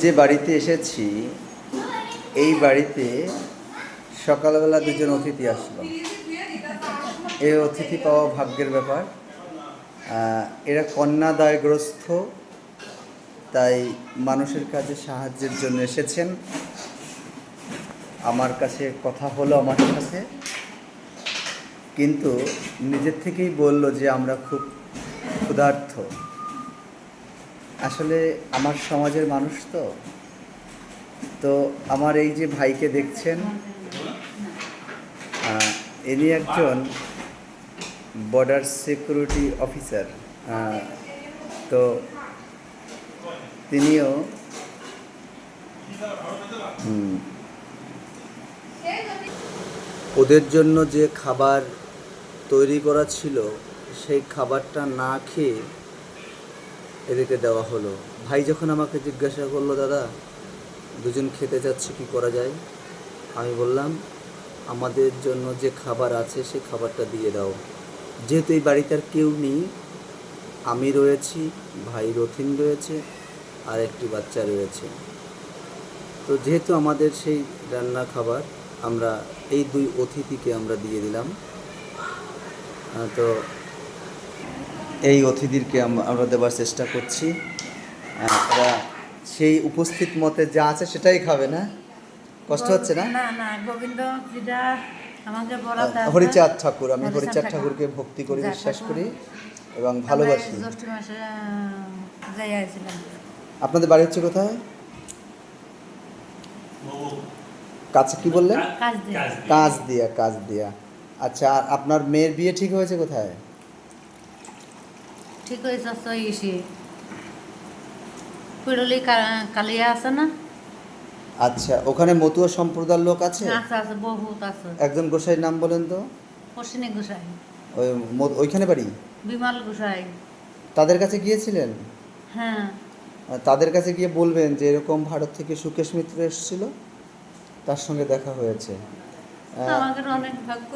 যে বাড়িতে এসেছি, এই বাড়িতে সকালবেলা দুজন অতিথি আসলো। এই অতিথি পাওয়া ভাগ্যের ব্যাপার। এরা কন্যাদায়গ্রস্ত, তাই মানুষের কাছে সাহায্যের জন্য এসেছেন। আমার কাছে কথা হলো আমার সাথে। কিন্তু নিজের থেকেই বলল যে আমরা খুব ক্ষুধার্থ আসলে আমার সমাজের মানুষ তো। তো আমার এই যে ভাইকে দেখছেন ইনি একজন বর্ডার সিকিউরিটি অফিসার তো তিনিও ওদের জন্য যে খাবার তৈরি করা ছিল, সেই খাবারটা না খেয়ে এদেরকে দেওয়া হলো। ভাই যখন আমাকে জিজ্ঞাসা করল, দাদা, দুজন খেতে যাচ্ছে, কি করা যায়? আমি বললাম, আমাদের জন্য যে খাবার আছে সে খাবারটা দিয়ে দাও। যেহেতু এই বাড়িতে আর কেউ নেই, আমি রয়েছি, ভাই রথিন রয়েছে, আর একটি বাচ্চা রয়েছে। তো যেহেতু আমাদের সেই রান্না খাবার, আমরা এই দুই অতিথিকে আমরা দিয়ে দিলাম। তো এই অতিথিদেরকে আমরা দেওয়ার চেষ্টা করছি। তারা সেই উপস্থিত মতে যা আছে সেটাই খাবে না? কষ্ট হচ্ছে না? না না গোবিন্দ যেটা আমাকে বলা হরিচাঁদ ঠাকুর আমি হরিচাঁদ ঠাকুরকে ভক্তি করি বিশ্বাস করি এবং ভালোবাসি। আপনাদের বাড়ি হচ্ছে কোথায়? কাছে কি বললেন? কাজ কাজ দিয়া কাজ দিয়া আচ্ছা আর আপনার মেয়ের বিয়ে ঠিক হয়েছে কোথায়? ঠিক হয়েছে তো ইসে পিড়লি কালিয়া আছে না? আচ্ছা ওখানে মতুয়া সম্প্রদায়ের লোক আছে? আছে আছে বহুত আছে। একজন গোসাইয়ের নাম বলেন তো? অশ্বিনী গোসাই। ওই ওইখানে বাড়ি? বিমল গোসাই। তাদের কাছে গিয়েছিলেন? হ্যাঁ। তাদের কাছে গিয়ে বলবেন যে এরকম ভারত থেকে সুকেশ মিত্র এসেছিল? তার সঙ্গে দেখা হয়েছে। আমাদের অনেক ভাগ্য।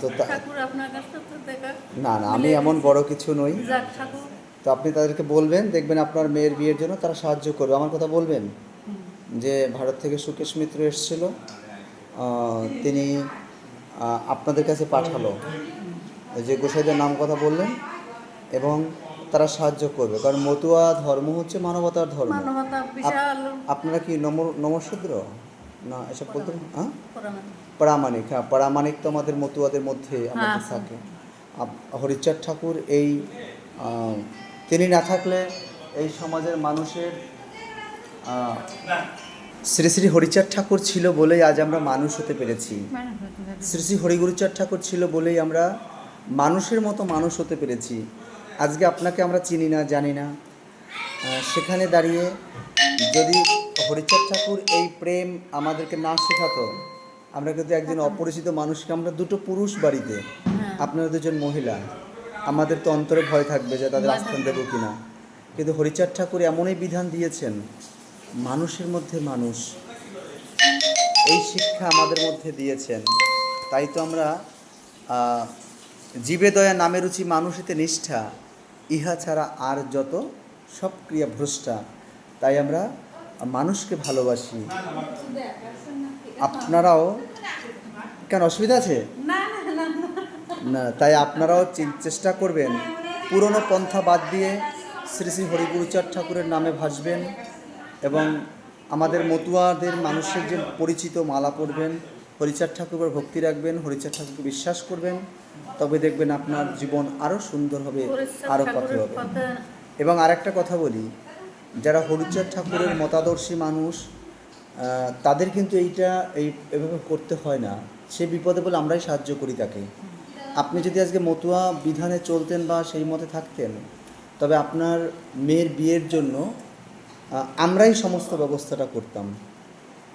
তো ঠাকুর আপনার কাছে তো দেখা না না আমি এমন বড় কিছু নই। তো আপনি তাদেরকে বলবেন দেখবেন আপনার মেয়ের বিয়ের জন্য তারা সাহায্য করবে। আমার কথা বলবেন? যে ভারত থেকে সুকেশ মিত্র এসেছিল তিনি আপনাদের কাছে পাঠালো। যে গোসাইদের নাম কথা বললেন এবং তারা সাহায্য করবে। কারণ মতুয়া ধর্ম হচ্ছে মানবতার ধর্ম। আপনারা কি নম নমশূদ্র? না এসব বলতে হ্যাঁ। প্রামাণিক হ্যাঁ প্রামাণিক তো আমাদের মতুয়াদের মধ্যে আমাদের হ্যাঁ, থাকে। হরিচাঁদ ঠাকুর এই তিনি না থাকলে এই সমাজের মানুষের শ্রী শ্রী হরিচাঁদ ঠাকুর ছিল বলেই আজ আমরা মানুষ হতে পেরেছি। শ্রী শ্রী হরিগুরুচাঁদ ঠাকুর ছিল বলেই আমরা মানুষের মতো মানুষ হতে পেরেছি আজকে আপনাকে আমরা চিনি না জানি না সেখানে দাঁড়িয়ে যদি হরিচাঁদ ঠাকুর এই প্রেম আমাদেরকে না শেখাতো আমরা কিন্তু একজন অপরিচিত মানুষকে আমরা দুটো পুরুষ বাড়িতে হ্যাঁ। আপনারা দুজন মহিলা আমাদের তো অন্তরে ভয় থাকবে যে তাদের আস্থান দেবো কিনা। কিন্তু হরিচাঁদ ঠাকুর এমনই বিধান দিয়েছেন মানুষের মধ্যে মানুষ। এই শিক্ষা আমাদের মধ্যে দিয়েছেন। তাই তো আমরা জীবে দয়া নামে রুচি মানুষেতে নিষ্ঠা ইহা ছাড়া আর যত সব ক্রিয়া ভ্রষ্টা। তাই আমরা মানুষকে ভালোবাসি। আপনারাও কেন অসুবিধা আছে? না। তাই আপনারাও চেষ্টা করবেন। পুরনো পন্থা বাদ দিয়ে শ্রী শ্রী হরিগুরুচাঁদ ঠাকুরের নামে ভাসবেন এবং আমাদের মতুয়াদের মানুষের যে পরিচিত মালা পড়বেন হরিচাঁদ ঠাকুরের ভক্তি রাখবেন হরিচাঁদ ঠাকুরকে বিশ্বাস করবেন তবে দেখবেন আপনার জীবন আরও সুন্দর হবে আরও পথে হবে। এবং আরেকটা কথা বলি যারা হরিচাঁদ ঠাকুরের মতাদর্শী মানুষ তাদের কিন্তু এইটা এই এভাবে করতে হয় না। সে বিপদে বলে আমরাই সাহায্য করি তাকে। আপনি যদি আজকে মতুয়া বিধানে চলতেন বা সেই মতে থাকতেন, তবে আপনার মেয়ের বিয়ের জন্য আমরাই সমস্ত ব্যবস্থাটা করতাম।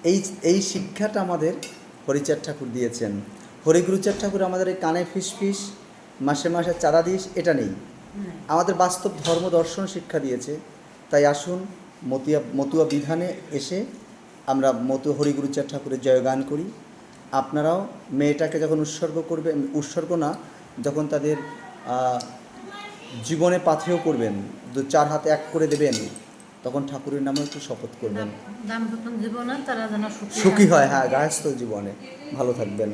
এই এই শিক্ষাটা আমাদের হরিচাঁদ ঠাকুর দিয়েছেন। হরিগুরুচার ঠাকুর আমাদের এই কানে ফিস ফিস, মাসে মাসে চাঁদা দিস, এটা নেই। আমাদের বাস্তব ধর্ম দর্শন শিক্ষা দিয়েছে। তাই আসুন, মতিয়া, মতুয়া বিধানে এসে আমরা মতু, হরিগুরুচাঁদ ঠাকুরের জয়গান করি। আপনারাও মেয়েটাকে যখন উৎসর্গ করবে উৎসর্গ না যখন তাদের জীবনে পাথেও করবেন দু চার হাতে এক করে দেবেন তখন ঠাকুরের নামে একটু শপথ করবেন। জীবনে তারা যেন সুখী সুখী হয়। হ্যাঁ গায়স্থ জীবনে ভালো থাকবেন।